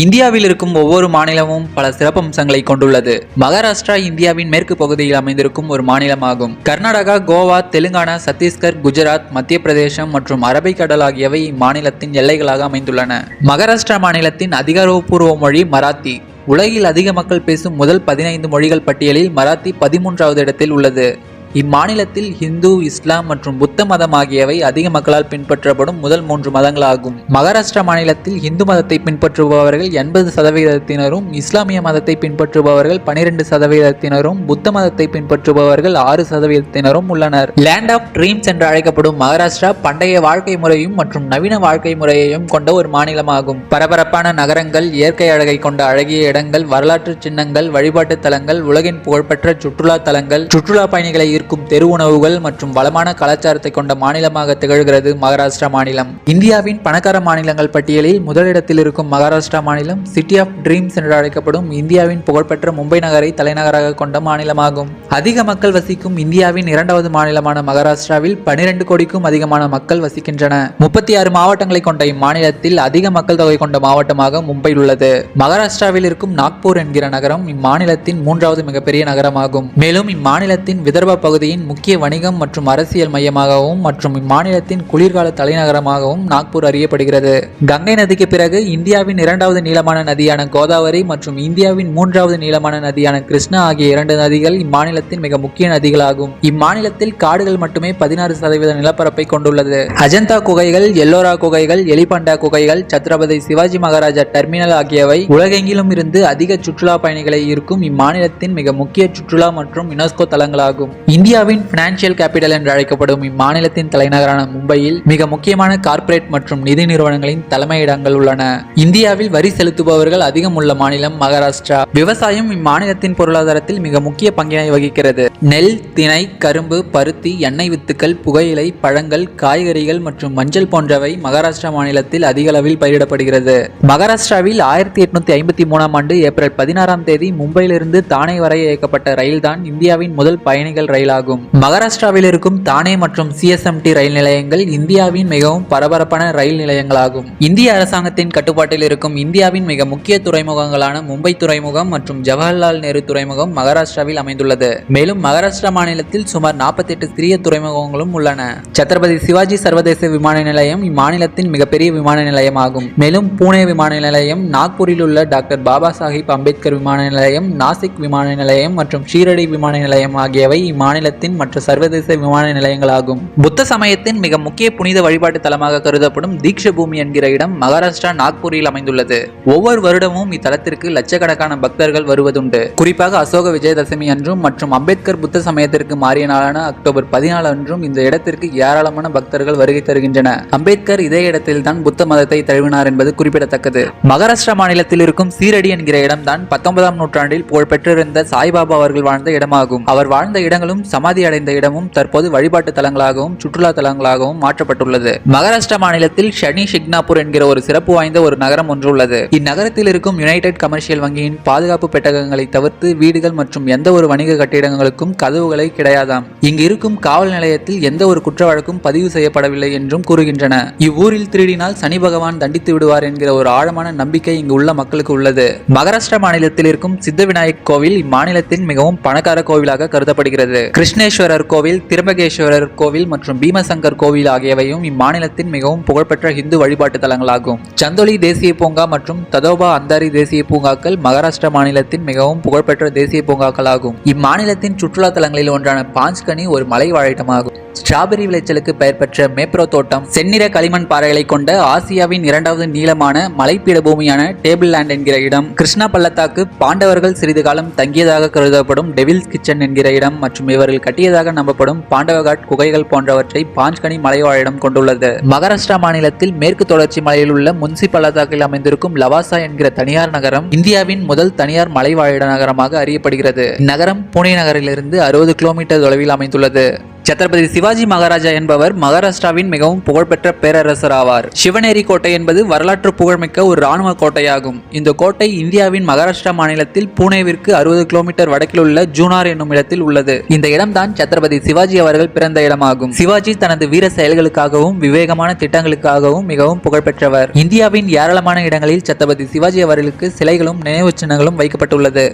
இந்தியாவில் இருக்கும் ஒவ்வொரு மாநிலமும் பல சிறப்பம்சங்களை கொண்டுள்ளது. மகாராஷ்டிரா இந்தியாவின் மேற்கு பகுதியில் அமைந்திருக்கும் ஒரு மாநிலமாகும். கர்நாடகா கோவா தெலுங்கானா சத்தீஸ்கர் குஜராத் மத்திய பிரதேசம் மற்றும் அரபிக்கடல் ஆகியவை இம்மாநிலத்தின் எல்லைகளாக அமைந்துள்ளன. மகாராஷ்டிரா மாநிலத்தின் அதிகாரப்பூர்வ மொழி மராத்தி. உலகில் அதிக மக்கள் பேசும் முதல் பதினைந்து மொழிகள் பட்டியலில் மராத்தி பதிமூன்றாவது இடத்தில் உள்ளது. இம்மாநிலத்தில் ஹிந்து இஸ்லாம் மற்றும் புத்த மதம் ஆகியவை அதிக மக்களால் பின்பற்றப்படும் முதல் மூன்று மதங்களாகும். மகாராஷ்டிரா மாநிலத்தில் இந்து மதத்தை பின்பற்றுபவர்கள் எண்பது சதவீதத்தினரும் இஸ்லாமிய மதத்தை பின்பற்றுபவர்கள் பனிரெண்டு சதவீதத்தினரும் புத்த மதத்தை பின்பற்றுபவர்கள் ஆறு சதவீதத்தினரும் உள்ளனர். லேண்ட் ஆஃப் ட்ரீம்ஸ் என்று அழைக்கப்படும் மகாராஷ்டிரா பண்டைய வாழ்க்கை முறையும் மற்றும் நவீன வாழ்க்கை முறையையும் கொண்ட ஒரு மாநிலமாகும். பரபரப்பான நகரங்கள் இயற்கை அழகை கொண்ட அழகிய இடங்கள் வரலாற்று சின்னங்கள் வழிபாட்டு தலங்கள் உலகின் புகழ்பெற்ற சுற்றுலா தலங்கள் சுற்றுலா பயணிகளை ஈர்க்கும் தெரு உணவுகள் மற்றும் வளமான கலாச்சாரத்தை கொண்ட மாநிலமாக திகழ்கிறது மகாராஷ்டிரா மாநிலம். இந்தியாவின் பணக்கார மாநிலங்கள் பட்டியலில் முதலிடத்தில் இருக்கும் மகாராஷ்டிரா மாநிலம் சிட்டி ஆஃப் ட்ரீம்ஸ் என்று அழைக்கப்படும் இந்தியாவின் புகழ்பெற்ற மும்பை நகரை தலைநகராக கொண்ட மாநிலமாகும். அதிக மக்கள் வசிக்கும் இந்தியாவின் இரண்டாவது மாநிலமான மகாராஷ்டிராவில் பனிரெண்டு கோடிக்கும் அதிகமான மக்கள் வசிக்கின்றன. முப்பத்தி ஆறு மாவட்டங்களை கொண்ட இம்மாநிலத்தில் அதிக மக்கள் தொகை கொண்ட மாவட்டமாக மும்பை உள்ளது. மகாராஷ்டிராவில் இருக்கும் நாக்பூர் என்கிற நகரம் இம்மாநிலத்தின் மூன்றாவது மிகப்பெரிய நகரமாகும். மேலும் இம்மாநிலத்தின் விதர்ப பகுதியின் முக்கிய வணிகம் மற்றும் அரசியல் மையமாகவும் மற்றும் இம்மாநிலத்தின் குளிர்கால தலைநகரமாகவும் நாக்பூர் அறியப்படுகிறது. கங்கை நதிக்கு பிறகு இந்தியாவின் இரண்டாவது நீளமான நதியான கோதாவரி மற்றும் இந்தியாவின் மூன்றாவது நீளமான நதியான கிருஷ்ணா ஆகிய இரண்டு நதிகள் இம்மாநிலத்தின் மிக முக்கிய நதிகளாகும். இம்மாநிலத்தில் காடுகள் மட்டுமே பதினாறு சதவீத நிலப்பரப்பை கொண்டுள்ளது. அஜந்தா குகைகள் எல்லோரா குகைகள் எலிபண்டா குகைகள் சத்ரபதி சிவாஜி மகாராஜா டெர்மினல் ஆகியவை உலகெங்கிலும் இருந்து அதிக சுற்றுலா பயணிகளை இருக்கும் இம்மாநிலத்தின் மிக முக்கிய சுற்றுலா மற்றும் யுனெஸ்கோ தலங்களாகும். இந்தியாவின் பினான்சியல் கேபிட்டல் என்று அழைக்கப்படும் இம்மாநிலத்தின் தலைநகரான மும்பையில் மிக முக்கியமான கார்ப்பரேட் மற்றும் நிதி நிறுவனங்களின் தலைமையிடங்கள் உள்ளன. இந்தியாவில் வரி செலுத்துபவர்கள் அதிகம் உள்ள மாநிலம் மகாராஷ்டிரா. விவசாயம் இம்மாநிலத்தின் பொருளாதாரத்தில் மிக முக்கிய பங்கினை வகிக்கிறது. நெல் திணை கரும்பு பருத்தி எண்ணெய் வித்துக்கள் புகையிலை பழங்கள் காய்கறிகள் மற்றும் மஞ்சள் போன்றவை மகாராஷ்டிரா மாநிலத்தில் அதிக அளவில் பயிரிடப்படுகிறது. மகாராஷ்டிராவில் ஆயிரத்தி எட்நூத்தி ஐம்பத்தி மூணாம் ஆண்டு ஏப்ரல் பதினாறாம் தேதி மும்பையிலிருந்து தானே வரை இயக்கப்பட்ட ரயில்தான் இந்தியாவின் முதல் பயணிகள் ரயில் ரயிலாகும் மகாராஷ்டிராவில் இருக்கும் தானே மற்றும் சிஎஸ்எம்டி ரயில் நிலையங்கள் இந்தியாவின் மிகவும் பரபரப்பான ரயில் நிலையங்களாகும். இந்திய அரசாங்கத்தின் கட்டுப்பாட்டில் இருக்கும் இந்தியாவின் மிக முக்கிய துறைமுகங்களான மும்பை துறைமுகம் மற்றும் ஜவஹர்லால் நேரு துறைமுகம் மகாராஷ்டிராவில் அமைந்துள்ளது. மேலும் மகாராஷ்டிரா மாநிலத்தில் சுமார் 48 சிறிய துறைமுகங்களும் உள்ளன. சத்ரபதி சிவாஜி சர்வதேச விமான நிலையம் இம்மாநிலத்தின் மிகப்பெரிய விமான நிலையமாகும். மேலும் பூனே விமான நிலையம் நாக்பூரில் உள்ள டாக்டர் பாபா சாஹிப் அம்பேத்கர் விமான நிலையம் நாசிக் விமான நிலையம் மற்றும் ஷீரடி விமான நிலையம் ஆகியவை மாநிலத்தின் மற்ற சர்வதேச விமான நிலையங்களாகும். புத்த சமயத்தின் மிக முக்கிய புனித வழிபாட்டு தலமாக கருதப்படும் தீக்ஷ பூமி என்கிற இடம் மகாராஷ்டிரா நாக்பூரில் அமைந்துள்ளது. ஒவ்வொரு வருடமும் இத்தலத்திற்கு லட்சக்கணக்கான பக்தர்கள் வருவதுண்டு. குறிப்பாக அசோக விஜயதசமி அன்றும் மற்றும் அம்பேத்கர் புத்த சமயத்திற்கு மாறிய நாளான அக்டோபர் பதினாலு அன்றும் இந்த இடத்திற்கு ஏராளமான பக்தர்கள் வருகை தருகின்றன. அம்பேத்கர் இதே இடத்தில்தான் புத்த மதத்தை தழுவினார் என்பது குறிப்பிடத்தக்கது. மகாராஷ்டிரா மாநிலத்தில் இருக்கும் சீரடி என்கிற இடம்தான் பத்தொன்பதாம் நூற்றாண்டில் புகழ்பெற்றிருந்த சாய்பாபா அவர்கள் வாழ்ந்த இடமாகும். அவர் வாழ்ந்த இடங்களும் சமாதி அடைந்த இடமும் தற்போது வழிபாட்டு தலங்களாகவும் சுற்றுலா தலங்களாகவும் மாற்றப்பட்டுள்ளது. மகாராஷ்டிரா மாநிலத்தில் ஷனி ஷிக்னாபூர் என்கிற ஒரு சிறப்பு வாய்ந்த ஒரு நகரம் ஒன்று உள்ளது. இந்நகரத்தில் இருக்கும் யுனைடெட் கமர்ஷியல் வங்கியின் பாதுகாப்பு பெட்டகங்களை தவிர்த்து வீடுகள் மற்றும் எந்த ஒரு வணிக கட்டிடங்களுக்கும் கதவுகளை கிடையாதாம். இங்கு இருக்கும் காவல் நிலையத்தில் எந்த ஒரு குற்ற வழக்கும் பதிவு செய்யப்படவில்லை என்றும் கூறுகின்றன. இவ்வூரில் திருடினால் சனி பகவான் தண்டித்து விடுவார் என்கிற ஒரு ஆழமான நம்பிக்கை இங்கு உள்ள மக்களுக்கு உள்ளது. மகாராஷ்டிரா மாநிலத்தில் இருக்கும் சித்த விநாயக் கோவில் இம்மாநிலத்தின் மிகவும் பணக்கார கோவிலாக கருதப்படுகிறது. கிருஷ்ணேஸ்வரர் கோவில் திரும்பகேஸ்வரர் கோவில் மற்றும் பீமசங்கர் கோவில் ஆகியவையும் இம்மாநிலத்தின் மிகவும் புகழ்பெற்ற இந்து வழிபாட்டு தலங்களாகும். சந்தோலி தேசிய பூங்கா மற்றும் ததோபா அந்தாரி தேசிய பூங்காக்கள் மகாராஷ்டிரா மாநிலத்தின் மிகவும் புகழ்பெற்ற தேசிய பூங்காக்களாகும். இம்மாநிலத்தின் சுற்றுலா தலங்களில் ஒன்றான பாஞ்ச்கனி ஒரு மலை வாழிடமாகும் ஸ்ட்ராபெரி விளைச்சலுக்கு பெயர் பெற்ற மேப்ரோ தோட்டம் செந்நிற களிமண் பாறைகளை கொண்ட ஆசியாவின் இரண்டாவது நீளமான மலைப்பீட பூமியான டேபிள் லேண்ட் என்கிற இடம். கிருஷ்ணா பள்ளத்தாக்கு பாண்டவர்கள் சிறிது காலம் தங்கியதாக கருதப்படும் டெவில்ஸ் கிச்சன் என்கிற இடம் மற்றும் இவர்கள் கட்டியதாக நம்பப்படும் பாண்டவகாட் குகைகள் போன்றவற்றை பாஞ்ச்கனி மலைவாழிடம் கொண்டுள்ளது. மகாராஷ்டிரா மாநிலத்தில் மேற்கு தொடர்ச்சி மலையில் உள்ள முன்சி பள்ளத்தாக்கில் அமைந்திருக்கும் லவாசா என்கிற தனியார் நகரம் இந்தியாவின் முதல் தனியார் மலைவாழிட நகரமாக அறியப்படுகிறது. நகரம் புனே நகரிலிருந்து அறுபது கிலோமீட்டர் தொலைவில் அமைந்துள்ளது. சத்ரபதி சிவாஜி மகாராஜா என்பவர் மகாராஷ்டிராவின் மிகவும் புகழ்பெற்ற பேரரசர் ஆவார். சிவனேரி கோட்டை என்பது வரலாற்று புகழ்மிக்க ஒரு ராணுவ கோட்டையாகும். இந்த கோட்டை இந்தியாவின் மகாராஷ்டிரா மாநிலத்தில் புனேவிற்கு அறுபது கிலோமீட்டர் வடக்கில் உள்ள ஜூனார் என்னும் இடத்தில் உள்ளது. இந்த இடம்தான் சத்ரபதி சிவாஜி அவர்கள் பிறந்த இடமாகும். சிவாஜி தனது வீர செயல்களுக்காகவும் விவேகமான திட்டங்களுக்காகவும் மிகவும் புகழ்பெற்றவர். இந்தியாவின் ஏராளமான இடங்களில் சத்ரபதி சிவாஜி அவர்களுக்கு சிலைகளும் நினைவுச் சின்னங்களும் வைக்கப்பட்டுள்ளது.